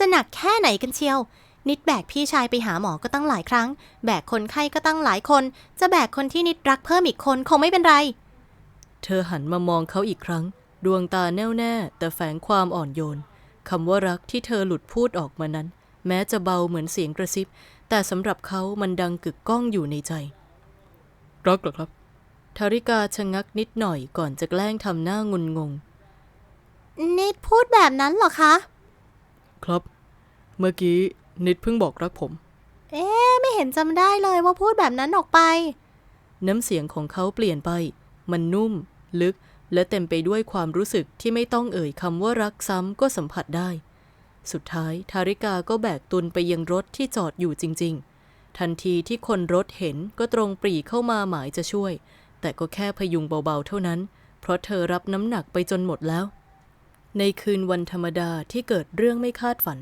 จะหนักแค่ไหนกันเชียว นิดแบกพี่ชายไปหาหมอก็ตั้งหลายครั้ง แบกคนไข้ก็ตั้งหลายคน จะแบกคนที่นิดรักเพิ่มอีกคนคงไม่เป็นไร เธอหันมามองเขาอีกครั้ง ดวงตาแน่วแน่แต่แฝงความอ่อนโยนคำว่ารักที่เธอหลุดพูดออกมานั้น แม้จะเบาเหมือนเสียงกระซิบ แต่สำหรับเขามันดังกึกก้องอยู่ในใจ รักเหรอครับทาริกาชะงักนิดหน่อยก่อนจะแกล้งทำหน้างุนงงนิดพูดแบบนั้นเหรอคะ ครับ เมื่อกี้นิดเพิ่งบอกรักผม เอ๊ะไม่เห็นจำได้เลยว่าพูดแบบนั้นออกไป น้ำเสียงของเขาเปลี่ยนไป มันนุ่ม ลึก และเต็มไปด้วยความรู้สึกที่ไม่ต้องเอ่ยคำว่ารักซ้ำก็สัมผัสได้ สุดท้ายทาริกาก็แบกตุนไปยังรถที่จอดอยู่จริง ๆ ทันทีที่คนรถเห็นก็ตรงปรีเข้ามาหมายจะช่วย แต่ก็แค่พยุงเบาๆเท่านั้น เพราะเธอรับน้ำหนักไปจนหมดแล้ว ในคืนวันธรรมดาที่เกิดเรื่องไม่คาดฝัน